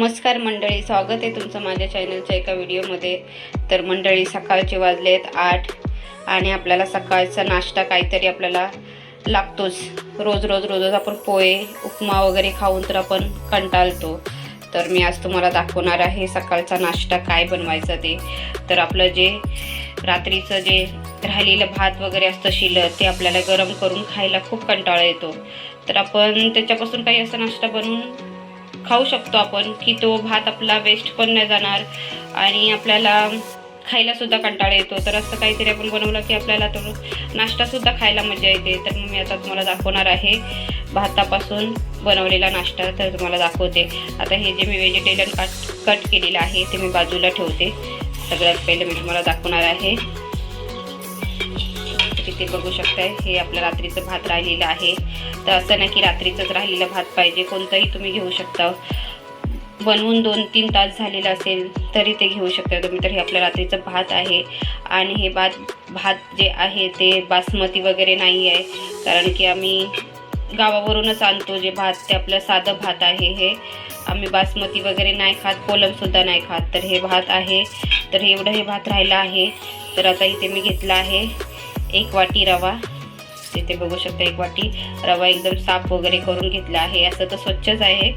नमस्कार मंडळी स्वागत आहे तुमचं माझ्या चॅनलच्या एका व्हिडिओमध्ये तर मंडळी सकाळचे वाजले आहेत आठ आणि आपल्याला सकाळचा नाश्ता काहीतरी आपल्याला लागतोच. रोज रोज रोज आपण पोहे उपमा वगैरे खाऊन तर आपण कंटाळतो. तर मी आज तुम्हाला दाखवणार आहे सकाळचा नाश्ता काय बनवायचा ते. तर आपलं जे रात्रीचं जे राहिलेलं भात वगैरे असतं शिलं ते आपल्याला गरम करून खायला खूप कंटाळा येतो. तर आपण त्याच्यापासून काही असा नाश्ता बनवून खाऊ शकतो आपण की तो भात आपला वेस्ट पण नाही जाणार आणि आपल्याला खायला सुद्धा कंटाळा येतो. तर असं काहीतरी आपण बनवलं की आपल्याला तो नाश्तासुद्धा खायला मजा येते. तर मग मी आता तुम्हाला दाखवणार आहे. भातापासून बनवलेला नाश्ता तर तुम्हाला दाखवते. आता हे जे मी व्हेजिटेरियन कट कट केलेलं आहे ते मी बाजूला ठेवते. सगळ्यात पहिले मी तुम्हाला दाखवणार आहे. ते बघू शकताय. हे आपलं रात्रीचं भात राहिलेलं आहे. तर असं नाही की रात्रीचंच राहिलेलं भात पाहिजे. कोणतंही तुम्ही घेऊ शकता. बनवून दोन तीन तास झालेलं असेल तरी ते घेऊ शकता तुम्ही. तर हे आपलं रात्रीचं भात आहे. आणि हे भात भात जे आहे ते बासमती वगैरे नाही आहे. कारण की आम्ही गावावरूनच आणतो जे भात. ते आपलं साधं भात आहे हे. आम्ही बासमती वगैरे नाही खात कोलमसुद्धा नाही खात. तर हे भात आहे. तर एवढं हे भात राहिलं आहे. तर आता इथे मी घेतलं आहे. एक वाटी रवा. तिथे बघू शकता एक वाटी रवा एकदम साफ वगैरे करून घेतला आहे. असं तर स्वच्छच आहे.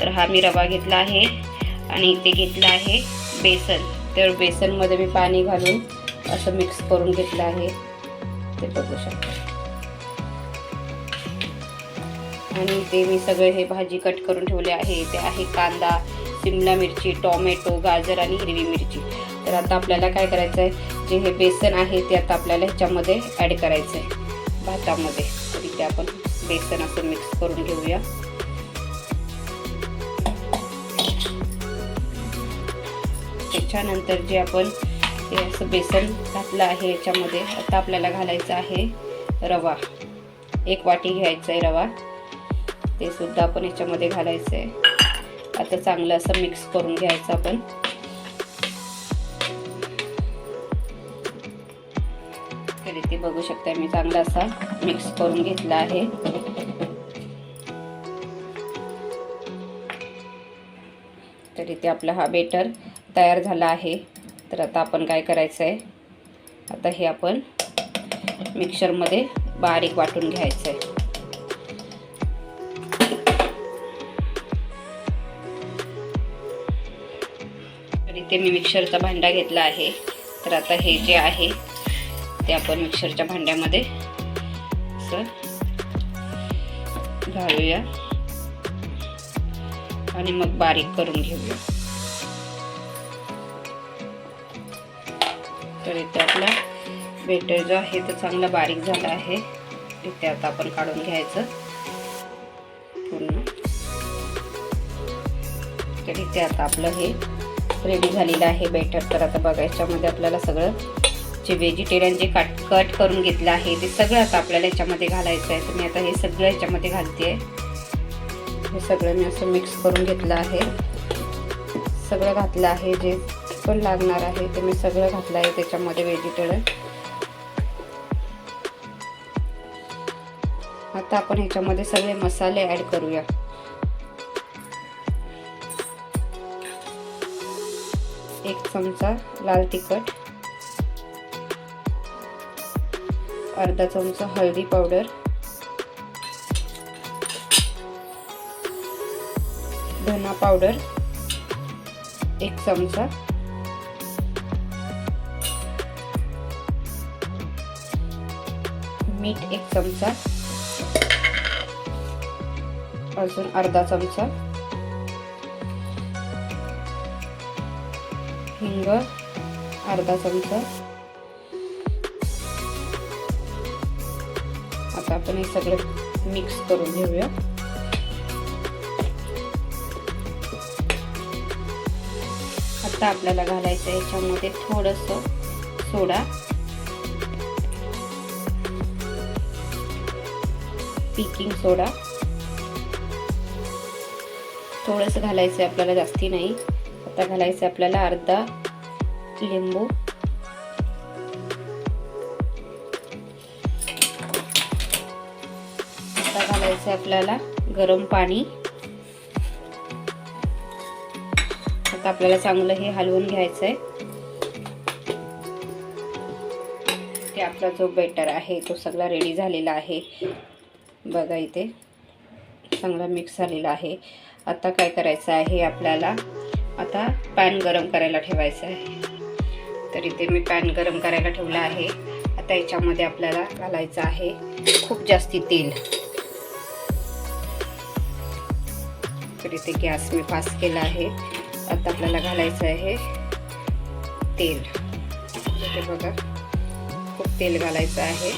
तर हा मी रवा घेतला आहे आणि इथे घेतला आहे बेसन. तर बेसनमध्ये मी पाणी घालून असं मिक्स करून घेतलं आहे. ते बघू शकता. आणि ते मी सगळे हे भाजी कट करून ठेवले आहे. ते आहे कांदा शिमला मिरची टोमॅटो गाजर आणि हिरवी मिरची. तर आता आपल्याला काय करायचं आहे जे हे बेसन आहे ते आता आपल्याला ह्याच्यामध्ये ॲड करायचं आहे भातामध्ये. तिथे इथे आपण बेसन असं मिक्स करून घेऊया. त्याच्यानंतर जे आपण हे असं बेसन घातलं आहे याच्यामध्ये आता आपल्याला घालायचं आहे रवा. एक वाटी घ्यायचा आहे रवा. ते सुद्धा आपण याच्यामध्ये घालायचं आहे आता चांगलं असं मिक्स करून घ्यायचं आपण. इथे बघू शकता मी. चांगला असा मिक्स करून घेतला आहे. तर इथे आपला हा बेटर तयार झाला आहे. तर आता आपण काय करायचं आहे आता हे आपण मिक्सरमध्ये बारीक वाटून घ्यायचं आहे तर इथे मी मिक्सरचा भांडा घेतला आहे. तर आता हे जे आहे ते आपण मिक्सरच्या भांड्यामध्ये असं घालूया. आणि मग बारीक करून घेऊया. तर इथे आपला बेटर जो आहे तो चांगला बारीक झाला आहे. इथे आता आपण काढून घ्यायचं. पूर्ण. तर इथे आता आपलं हे रेडी झालेलं आहे बेटर. तर आता बघायच्यामध्ये आपल्याला सगळं जे व्हेजिटेरियन जे कट कट करून घेतलं आहे ते सगळं आता आपल्याला याच्यामध्ये घालायचं आहे. तर मी आता हे सगळं याच्यामध्ये घालते हे सगळं मी असं मिक्स करून घेतलं आहे. सगळं घातलं आहे जे पण लागणार आहे ते मी सगळं घातलं आहे त्याच्यामध्ये व्हेजिटेरियन आता आपण ह्याच्यामध्ये सगळे मसाले ॲड करूया. एक चमचा लाल तिखट. अर्धा चमचा हळदी पावडर. धना पावडर. एक चमचा. मीठ एक चमचा. अजून अर्धा चमचा. हिंग अर्धा चमचा. असं आपण हे सगळं मिक्स करून घेऊया. आता आपल्याला घालायचं याच्यामध्ये थोडंसं सोडा. पिकिंग सोडा थोडंसं घालायचं आहे आपल्याला जास्ती नाही. आता घालायचं आपल्याला अर्धा लिंबू. आता आपल्याला गरम पाणी. आता आपल्याला चांगलं हे हलवून घ्यायचं आहे ते आपला जो बेटर आहे तो सगळा रेडी झालेला आहे. बघा इथे चांगला मिक्स झालेला आहे. आता काय करायचं आहे आपल्याला? आता पॅन गरम करायला ठेवायचं आहे. तर इथे मी पॅन गरम करायला ठेवला आहे. आता याच्यामध्ये आपल्याला घालायचं आहे खूप जास्ती तेल. तर इथे गॅस मी फास्ट केला आहे. आता आपल्याला घालायचं आहे तेल. इथे बघा खूप तेल घालायचं आहे.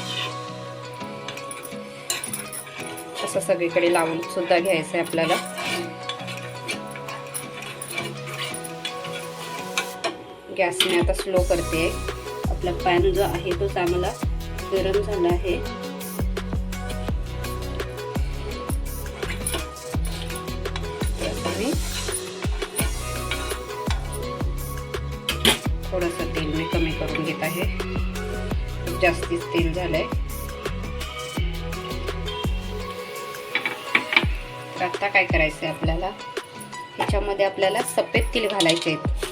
असं सगळीकडे लावून सुद्धा घ्यायचं आहे आपल्याला. गॅस मी आता स्लो करते. आपला पॅन जो आहे तो चांगला गरम झाला आहे. मी थोडंसं तेल मी कमी करून घेत आहे. खूप जास्तीच तेल झालंय. तर आता काय करायचं आहे आपल्याला? ह्याच्यामध्ये आपल्याला सफेद तिल घालायचे आहेत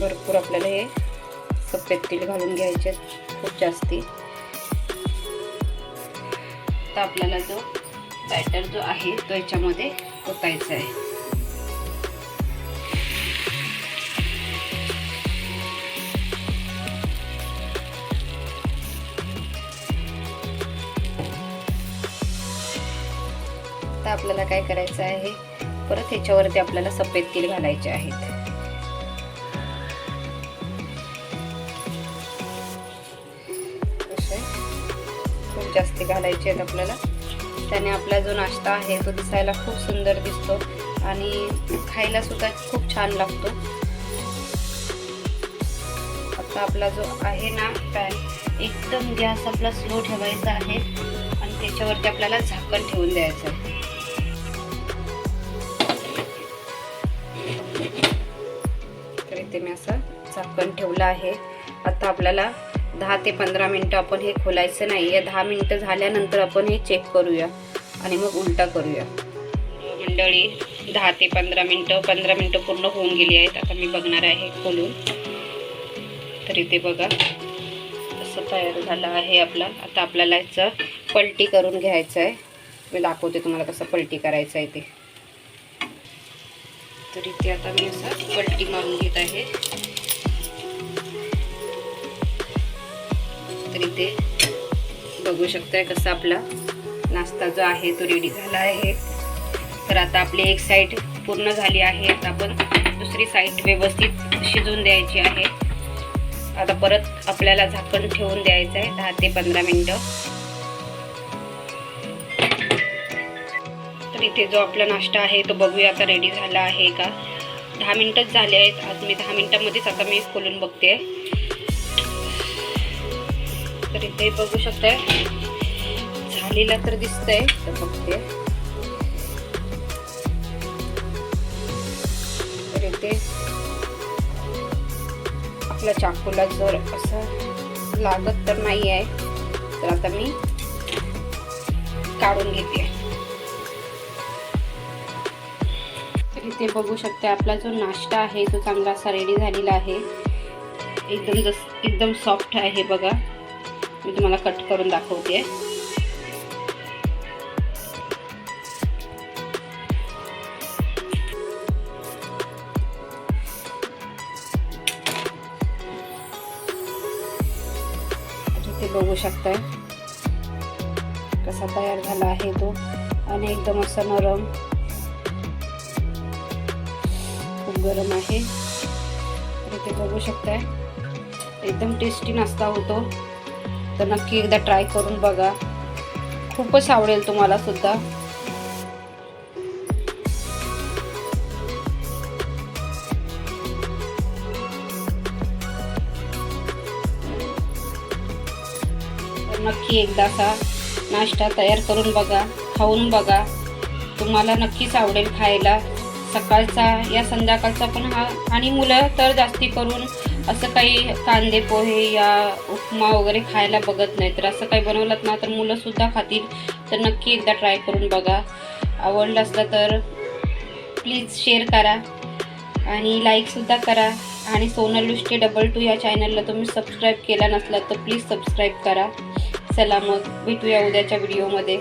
भरपूर आपल्याला हे सफेद तिल घालून घ्यायचे आहेत. खूप जास्ती. आता आपल्याला जो बॅटर जो आहे तो याच्यामध्ये ओतायचा आहे. आता आपल्याला काय करायचं आहे? परत ह्याच्यावरती आपल्याला सफेद तेल घालायचे आहेत. जास्त घालायचे आहेत आपल्याला. त्याने आपला जो नाश्ता आहे तो दिसायला खूप सुंदर दिसतो आणि खायला सुद्धा खूप छान लागतो. आता आपला जो आहे ना पॅन एकदम गॅस आपला स्लो ठेवायचा आहे आणि त्याच्यावरती आपल्याला झाकण ठेवून द्यायचं आहे. तर इथे मी असं झाकण ठेवलं आहे. आता आपल्याला दहा ते पंधरा मिनटं आपण हे खोलायचं नाही. आहे दहा मिनटं झाल्यानंतर आपण हे चेक करूया आणि मग उलटा करूया. मंडळी दहा ते पंधरा मिनटं पंधरा मिनटं पूर्ण होऊन गेली आहेत. आता मी बघणार आहे खोलून. तर इथे बघा असं तयार झालं आहे आपला. आता आपल्याला याचं पलटी करून घ्यायचं आहे. मी दाखवते तुम्हाला कसं पलटी करायचं आहे ते. तर इथे आता मी असं पलटी मारून घेत आहे. तर इथे बघू शकताय कसं आपला नाश्ता जो आहे तो रेडी झाला आहे. तर आता आपली एक साईड पूर्ण झाली आहे. आता आपण दुसरी साईड व्यवस्थित शिजवून द्यायची आहे. आता परत आपल्याला झाकण ठेवून द्यायचं आहे. दहा ते पंधरा मिनटं. तर इथे जो आपला नाश्ता आहे तो बघूया आता रेडी झाला आहे का. दहा मिनटंच झाले आहेत. आज मी दहा मिनटामध्येच आता मी खोलून बघते. तर इथे बघू शकताय. झालेला तर दिसतंय. तर बघते. तर इथे आपल्या चाकूला जर असं लागत तर नाही आहे तर आता मी काढून घेते. तर इथे बघू शकते आपला जो नाश्ता आहे तो चांगला असा रेडी झालेला आहे. एकदम जस एकदम सॉफ्ट आहे बघा. मी तुम्हाला कट करून दाखवते. इथे बघू शकताय कसा तयार झाला आहे तो. आणि एकदम असा नरम. खूप गरम आहे. इथे बघू शकताय. एकदम टेस्टी नाश्ता होतो. तर नक्की एकदा ट्राय करून बघा. खूपच आवडेल तुम्हाला सुद्धा. तर नक्की एकदा असा नाश्ता तयार करून बघा खाऊन बघा. तुम्हाला नक्कीच आवडेल खायला. सकाळचा या संध्याकाळचा पण हा आणि मुलं तर जास्ती करून असं काही कांदे पोहे या उपमा वगैरे खायला बघत नाही. तर असं काही बनवलं ना तर मुलंसुद्धा खातील. तर नक्की एकदा ट्राय करून बघा. आवडलं असलं तर प्लीज शेअर करा आणि लाईकसुद्धा करा. आणि सोनल लुष्टे डबल टू या चॅनलला तुम्ही सबस्क्राईब केला नसला तर प्लीज सबस्क्राईब करा. चला मग भेटूया उद्याच्या व्हिडिओमध्ये